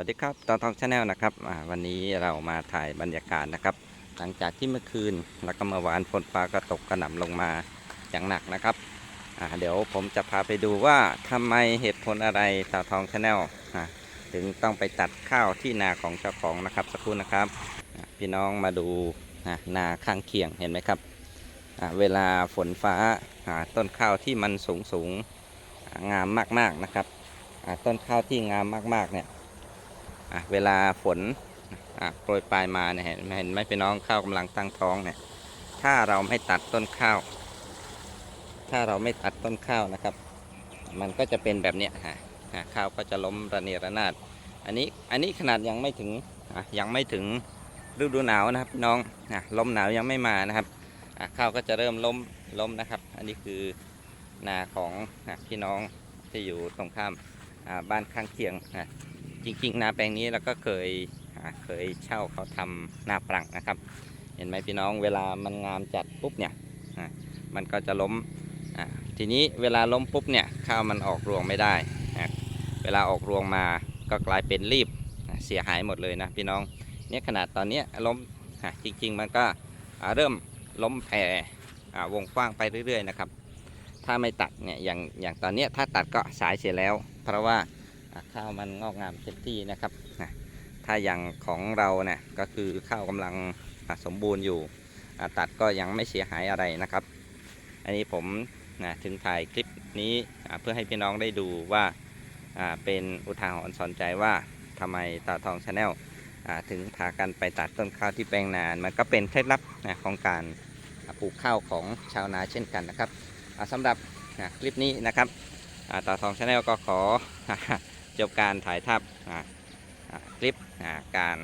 วัสดีครับตอนทองชาแนลนะครับวันนี้เรามาถ่ายบรรยากาศนะครับ หลังจากที่เมื่อคืนแล้วก็เมื่อวานฝนฟ้าก็ตกกระหน่ำลงมาอย่างหนักนะครับเดี๋ยวผมจะพาไปดูว่าทำไมเหตุผลอะไรตาทองชาแนลถึงต้องไปตัดข้าวที่นาของเจ้าของนะครับสักครู่นะครับ พี่น้องมาดูนาข้างเคียงเห็นไหมครับเวลาฝนฟ้าต้นข้าวที่มันสูงสูงงามมากๆนะครับต้นข้าวที่งามมากๆเนี่ย เวลาฝนโปรยปลายมาเนี่ยเห็นไหมเห็นไหมพี่น้องข้าวกำลังตั้งท้องเนี่ยถ้าเราไม่ตัดต้นข้าว ถ้าเราไม่ตัดต้นข้าวนะครับ มันก็จะเป็นแบบเนี้ยฮะอะข้าวก็จะล้มระเนระนาด อันนี้อันนี้ขนาดยังไม่ถึงยังไม่ถึงฤดูหนาวนะครับพี่น้องลมหนาวยังไม่มานะครับข้าวก็จะเริ่มล้มล้มนะครับ อันนี้คือนาของพี่น้องที่อยู่ตรงข้ามบ้านข้างเคียง จริงๆนาแปลงนี้เราก็เคยเคยเช่าเขาทำนาปรังนะครับ เห็นไหมพี่น้องเวลามันงามจัดปุ๊บเนี่ยมันก็จะล้มทีนี้เวลาล้มปุ๊บเนี่ยข้าวมันออกรวงไม่ได้ เวลาออกรวงมาก็กลายเป็นรีบเสียหายหมดเลยนะพี่น้องเนี่ยขนาดตอนนี้ล้มจริง ๆ มันก็เริ่มล้มแผ่วงกว้างไปเรื่อย ๆ นะครับ ถ้าไม่ตัดเนี่ยอย่างอย่างตอนนี้ถ้าตัดก็สายเสียแล้ว เพราะว่า ข้าวมันงอกงามเต็มที่นะครับถ้าอย่างของเราเนี่ยก็คือข้าวกำลังสมบูรณ์อยู่ตัดก็ยังไม่เสียหายอะไรนะครับ อันนี้ผมนะถึงถ่ายคลิปนี้เพื่อให้พี่น้องได้ดูว่าเป็นอุทาหรณ์สอนใจว่าทำไมตาทองชาแนลถึงพากันไปตัดต้นข้าวที่แปลงนาน มันก็เป็นเคล็ดลับนะของการปลูกข้าวของชาวนาเช่นกันนะครับอะสำหรับคลิปนี้นะครับตาทองชาแนลก็ขอ จบการถ่ายทับคลิปการ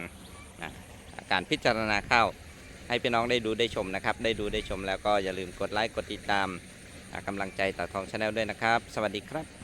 การพิจารณาข้าวให้พี่น้องได้ดูได้ชมนะครับ ได้ดูได้ชมแล้วก็อย่าลืมกดไลค์กดติดตามกำลังใจต่อทองชาแนลด้วยนะครับ สวัสดีครับ